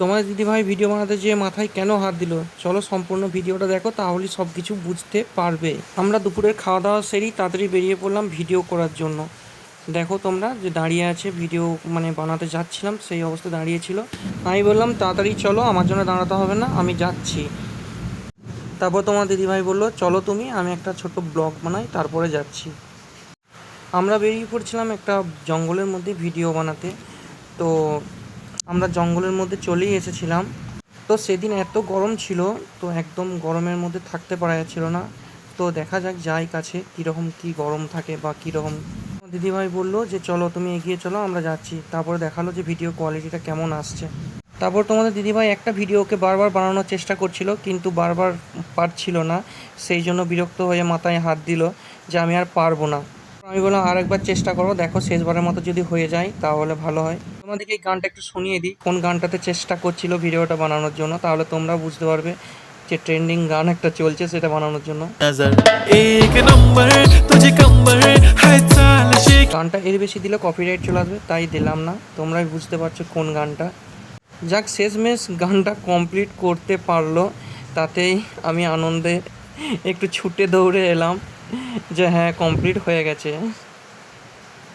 তোমার দিদিভাই ভিডিও বানাতে যেয়ে মাথায় কেন হাত দিল? চলো সম্পূর্ণ ভিডিওটা দেখো তাহলেই সব কিছু বুঝতে পারবে। আমরা দুপুরের খাওয়া দাওয়া সেরেই তাড়াতাড়ি বেরিয়ে পড়লাম ভিডিও করার জন্য। দেখো তোমরা যে দাঁড়িয়ে আছে ভিডিও মানে বানাতে যাচ্ছিলাম, সেই অবস্থা দাঁড়িয়েছিল আমি বললাম, তাড়াতাড়ি চলো, আমার জন্য দাঁড়াতে হবে না, আমি যাচ্ছি। তারপর তোমার দিদিভাই বলল, চলো তুমি, আমি একটা ছোট ব্লগ বানাই, তারপরে যাচ্ছি। আমরা বেরিয়ে পড়ছিলাম একটা জঙ্গলের মধ্যে ভিডিও বানাতে। তো আমরা জঙ্গলের মধ্যে চলেই এসেছিলাম। তো সেদিন এত গরম ছিল, তো একদম গরমের মধ্যে থাকতে পারা যাচ্ছিল না। তো দেখা যাক যাই কাছে কীরকম কী গরম থাকে বা কীরকম। দিদিভাই বলল যে, চলো, তুমি এগিয়ে চলো, আমরা যাচ্ছি। তারপরে দেখাল যে ভিডিও কোয়ালিটিটা কেমন আসছে। তারপর তোমাদের দিদিভাই একটা ভিডিওকে বারবার বানানোর চেষ্টা করছিল, কিন্তু বারবার পারছিল না। সেই জন্য বিরক্ত হয়ে মাথায় হাত দিল যে, আমি আর পারব না। আমিগুলো আরেকবার চেষ্টা করো দেখো শেষবারের মতো যদি হয়ে যায় তাহলে ভালো হয়। তোমাদেরকে এই গানটা একটু শুনিয়ে দিই। কোন গানটাতে চেষ্টা করছিল ভিডিওটা বানানোর জন্য তাহলে তোমরা বুঝতে পারবে যে ট্রেন্ডিং গান একটা চলছে সেটা বানানোর জন্য। গানটা এর বেশি দিলে কপিরাইট চলে আসবে তাই দিলাম না। তোমরাই বুঝতে পারছ কোন গানটা। যাক শেষমেশ গানটা কমপ্লিট করতে পারল। তাতেই আমি আনন্দে একটু ছুটে দৌড়ে এলাম। যে হ্যাঁ কমপ্লিট হয়ে গেছে।